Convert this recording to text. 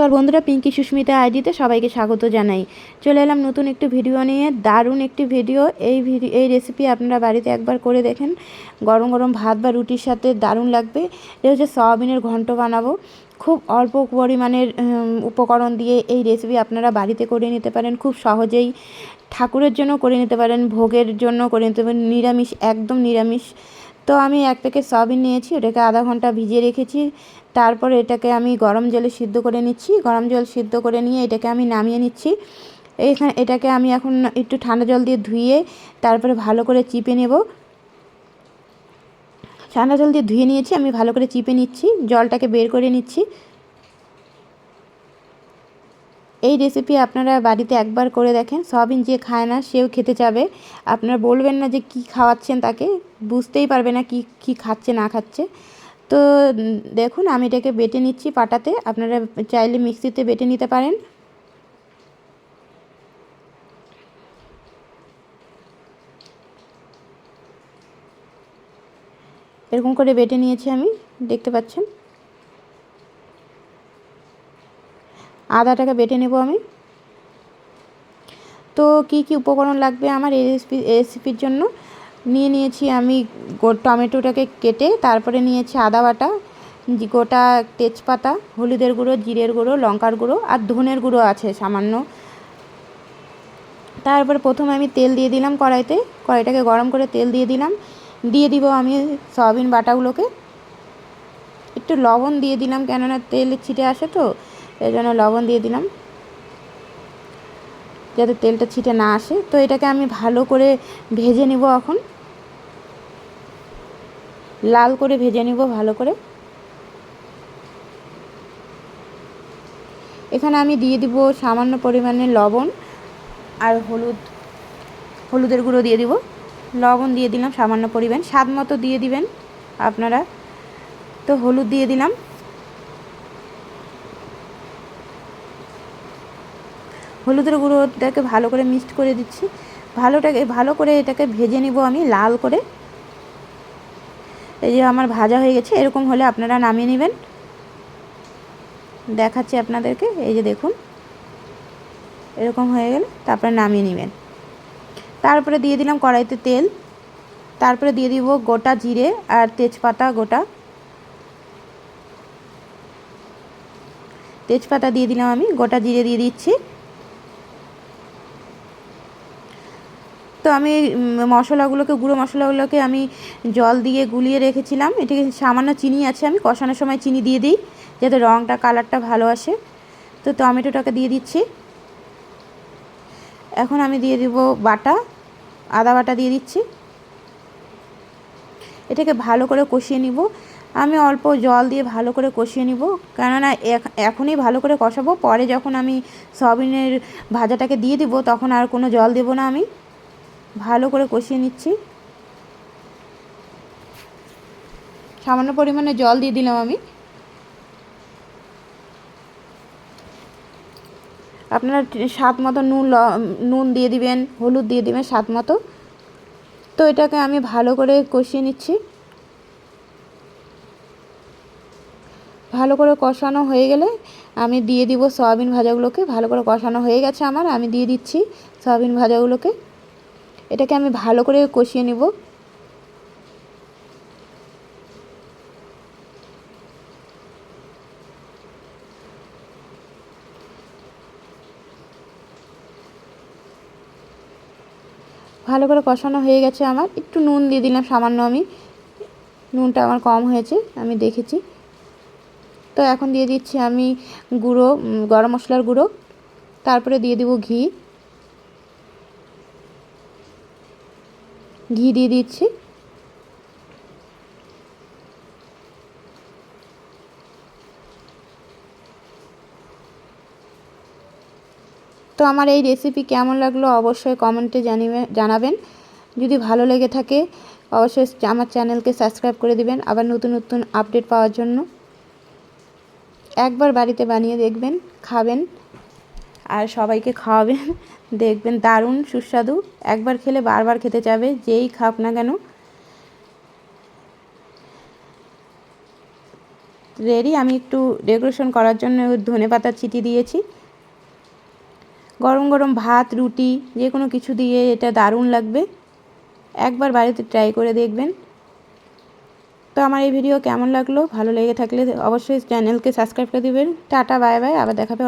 নমস্কার বন্ধুরা, পিঙ্কি সুস্মিতা আইডিতে সবাইকে স্বাগত জানাই। চলে এলাম নতুন একটি ভিডিও নিয়ে, দারুণ একটি ভিডিও। এই ভিডিও এই রেসিপি আপনারা বাড়িতে একবার করে দেখেন। গরম গরম ভাত বা রুটির সাথে দারুণ লাগবে। এটা হচ্ছে সয়াবিনের ঘন্ট বানাবো। খুব অল্প পরিমাণের উপকরণ দিয়ে এই রেসিপি আপনারা বাড়িতে করে নিতে পারেন। খুব সহজেই ঠাকুরের জন্য করে নিতে পারেন, ভোগের জন্য করে নিতে পারেন। নিরামিষ, একদম নিরামিষ। তো আমি এক প্যাকেট সয়াবিন নিয়েছি, ওটাকে আধা ঘণ্টা ভিজিয়ে রেখেছি। তারপর এটাকে আমি গরম জলে সিদ্ধ করে নিচ্ছি। গরম জল সিদ্ধ করে নিয়ে এটাকে আমি নামিয়ে নিচ্ছি। এখানে এটাকে আমি এখন একটু ঠান্ডা জল দিয়ে ধুয়ে তারপরে ভালো করে চিপে নেব। ঠান্ডা জল দিয়ে ধুয়ে নিয়েছি, আমি ভালো করে চিপে নিচ্ছি। জলটাকে বের করে নিচ্ছি। এই রেসিপি আপনারা বাড়িতে একবার করে দেখেন। সয়াবিন যে খায় না, সেও খেতে চাবে। আপনারা বলবেন না যে কি খাওয়াচ্ছেন তাকে। বুঝতেই পারবে না কি কি খাচ্ছে, না খাচ্ছে। তো দেখুন, আমি এটাকে বেটে নিচ্ছি পাটাতে। আপনারা চাইলে মিক্সিতে বেটে নিতে পারেন। এরকম করে বেটে নিয়েছি আমি। দেখতে পাচ্ছেন? আদাটাকে বেটে নেব আমি। তো কি কি উপকরণ লাগবে আমার রেসিপি রেসিপির জন্য? নিয়ে নিয়েছি আমি টমেটোটাকে কেটে, তারপরে নিয়েছি আদা বাটা গোটা তেজপাতা, হলুদের গুঁড়ো, জিরের গুঁড়ো, লঙ্কার গুঁড়ো আর ধনের গুঁড়ো আছে সামান্য। তারপরে প্রথমে আমি তেল দিয়ে দিলাম কড়াইতে, কড়াইটাকে গরম করে তেল দিয়ে দিলাম। দিয়ে দিব আমি সয়াবিন বাটাগুলোকে। একটু লবণ দিয়ে দিলাম কেননা তেল ছিটে আসে তো এই জন্য লবণ দিয়ে দিলাম। যাতে তেলটা ছিটে না আসে। তো এটাকে আমি ভালো করে ভেজে নিব এখন। লাল করে ভেজে নিব ভালো করে। এখানে আমি দিয়ে দিব সামান্য পরিমাণে লবণ আর হলুদ। হলুদের গুঁড়ো দিয়ে দিব। লবণ দিয়ে দিলাম সামান্য পরিমাণ। স্বাদ মতো দিয়ে দিবেন আপনারা। তো হলুদ দিয়ে দিলাম। হলুদের গুঁড়োটাকে ভালো করে মিক্সড করে দিচ্ছি। ভালোটাকে, ভালো করে এটাকে ভেজে নিব আমি লাল করে। এই যে আমার ভাজা হয়ে গেছে, এরকম হলে আপনারা নামিয়ে নেবেন। দেখাচ্ছি আপনাদেরকে, এই যে দেখুন। এরকম হয়ে গেলে তারপরে নামিয়ে নেবেন। তারপরে দিয়ে দিলাম কড়াইতে তেল। তারপরে দিয়ে দিব গোটা জিরে আর তেজপাতা গোটা। তেজপাতা দিয়ে দিলাম আমি, গোটা জিরে দিয়ে দিচ্ছি। আমি মশলাগুলোকে, গুঁড়ো মশলাগুলোকে আমি জল দিয়ে গুলিয়ে রেখেছিলাম। এটাকে সামান্য চিনি আছে, আমি কষানোর সময় চিনি দিয়ে দিই, যাতে রঙটা, কালারটা ভালো আসে। তো টমেটোটাকে দিয়ে দিচ্ছি। এখন আমি দিয়ে দিব বাটা, আদা বাটা দিয়ে দিচ্ছি। এটাকে ভালো করে কষিয়ে নিব। আমি অল্প জল দিয়ে ভালো করে কষিয়ে নিব। কেননা এখনই ভালো করে কষাবো। পরে যখন আমি সয়াবিনের ভাজাটাকে দিয়ে দিব, তখন আর কোনো জল দেবো না আমি। ভালো করে কষিয়ে নিচ্ছি। সামান্য পরিমাণে জল দিয়ে দিলাম আমি। আপনারা স্বাদ মতো নুন নুন দিয়ে দিবেন, হলুদ দিয়ে দিবেন স্বাদ মতো। তো এটাকে আমি ভালো করে কষিয়ে নিচ্ছি। ভালো করে কষানো হয়ে গেলে আমি দিয়ে দিব সয়াবিন ভাজাগুলোকে। ভালো করে কষানো হয়ে গেছে আমার, আমি দিয়ে দিচ্ছি সয়াবিন ভাজাগুলোকে। এটাকে আমি ভালো করে কষিয়ে নিব। ভালো করে কষানো হয়ে গেছে আমার। একটু নুন দিয়ে দিলাম, সামান্য আমি। নুনটা আমার কম হয়েছে, আমি দেখেছি। তো এখন দিয়ে দিচ্ছি আমি গুঁড়ো গরম মশলার গুঁড়ো। তারপরে দিয়ে দিব ঘি। ঘি দিয়ে দিচ্ছি। তো আমার এই রেসিপি কেমন লাগল অবশ্যই কমেন্টে জানিবে, জানাবেন। যদি ভালো লেগে থাকে, অবশ্যই আমার চ্যানেলকে সাবস্ক্রাইব করে দিবেন। আবার নতুন নতুন আপডেট পাওয়ার জন্য। একবার বাড়িতে বানিয়ে দেখবেন, খাবেন। আর সবাইকে খাওয়াবেন। দেখবেন দারুণ, সুস্বাদু। একবার খেলে বারবার খেতে চাবে, যেই খাক না কেন। রেডি? আমি একটু ডেকোরেশন করার জন্য ধনে পাতা ছিটি দিয়েছি। গরম গরম ভাত, রুটি, যে কোনো কিছু দিয়ে এটা দারুণ লাগবে। একবার বাড়িতে ট্রাই করে দেখবেন। তো আমার এই ভিডিও কেমন লাগল? ভালো লেগে থাকলে অবশ্যই চ্যানেলকে সাবস্ক্রাইব করে দেবেন। Tata, bye bye. আবার দেখাবে